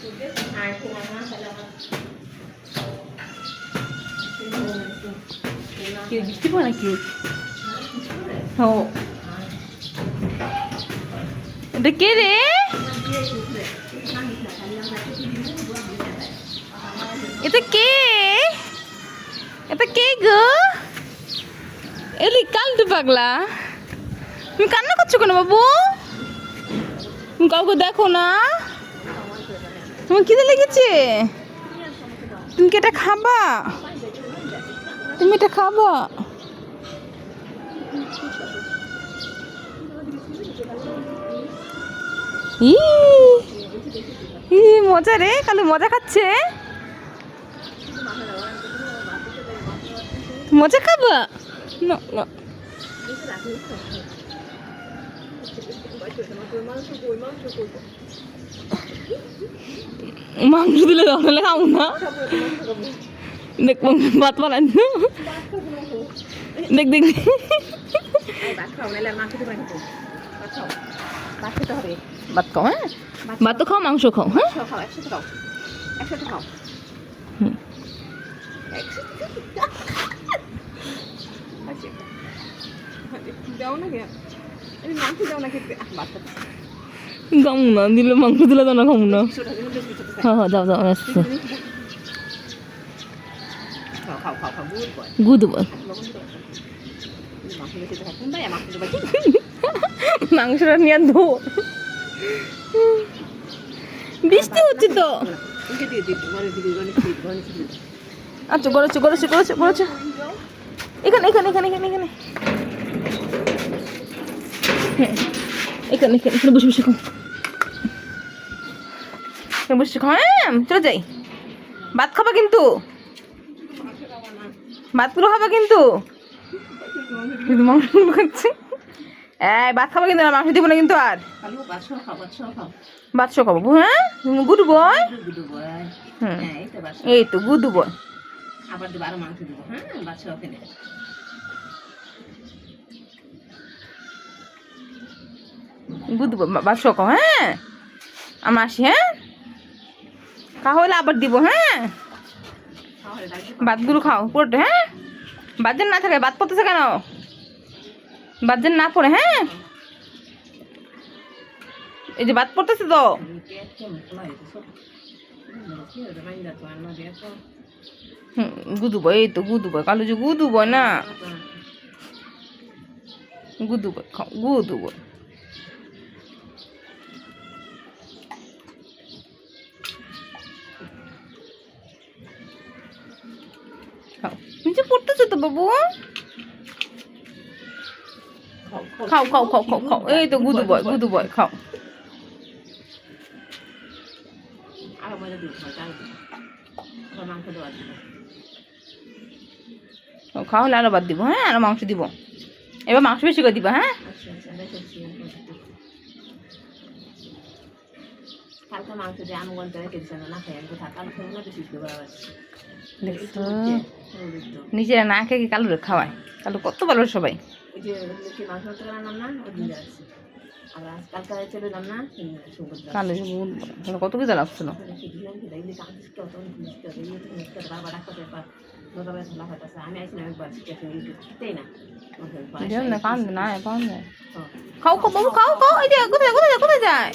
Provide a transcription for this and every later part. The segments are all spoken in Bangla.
ও এটা কে রে? এটা কে? এটা কে গো? এলি কালটু পাগলা। তুমি কান্না করছ কেন বাবু? তুমি কাউকে দেখো না। তোমার খিদে লেগেছে? তুমি কি এটা খাবা? তুমি এটা খাবা? ই মজা রে, কালু মজা খাচ্ছে? মজা খাবা? না না। মাংস দিলে তাহলে খাও না। দেখ ভাত বানান দেখ দেখ। ভাত খাও হ্যাঁ? ভাত তো খাও মাংস খাও হ্যাঁ? একসাথে খাও। একসাথে। দাও না দাও না দিলে মাংস দিলে তো না খাও না। হ্যাঁ হ্যাঁ যাও যাও আসছে। গুড বল মাংসটা নিয়ে ধো বৃষ্টি হচ্ছে তো। আচ্ছা গড়েছো গড়েছো গড়েছো গড়েছো এখানে এখানে এখানে এখানে এখানে। এখানে এখানে এখানে বসে বসে খাও। বসে খাও হ্যাঁ চলে যাই। ভাত খাবা কিন্তু। ভাতগুলো খাবা কিন্তু। কিন্তু মাংস খাচ্ছে এই, ভাত খাবা কিন্তু না, মাংস দিব না কিন্তু আর। আলু বাসো খাও বাসো খাও ভাত শো খাব হ্যাঁ? Good boy. এই তো, গুড বয়। আবার মাংস দেবো হ্যাঁ? ওখানে গুড বয় ভাত শো খাও হ্যাঁ? আমি আসি হ্যাঁ? তাহলে আবার দিব হ্যাঁ? ভাতগুলো খাও, পুরোটা হ্যাঁ? ভাত যেন না থাকে, ভাত পড়তেছে কেন? ভাত যেন না পড়ে হ্যাঁ? এই যে ভাত পড়তেছে তো? হুম গুদু বয় এই তো গুদু বয় কালো যে গুদু বয় না? গুদু বয় খাও গুদু নিচে পড়তেছে তো বাবু খাও খাও খাও খাও খাও এই তো গুদু বয় গুদু বয় খাও আরও মজা দিব আরও দিব আবার মাংস দেওয়া দিব খাও, খাও হলে আরও বাদ দিব হ্যাঁ আরও মাংস দিব এবার মাংস বেশি করে দিবা হ্যাঁ আচ্ছা আচ্ছা রেখেছি কালকে মাংস দিয়ে আমি রেখে দিচ্ছি না খাই আমি কাল খাই না বেশি করে দেখছ? নিজেরা না খেয়ে কালু খাওয়ায়? কালু কত ভালো সবাই। ওই যে মাংস না? ওই কালু বলে। কত কিছু লাগছিল খাও খাও বাবু খাও খাও। কোথায় কোথায় কোথায় যায়?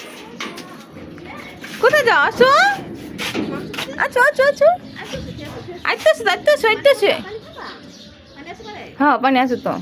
কোথায় যাও? আসো। আচ্ছা আচ্ছা আচ্ছা। আইতে আসো আইতে আসো আইতে আসো হ্যাঁ পানি আসো তো।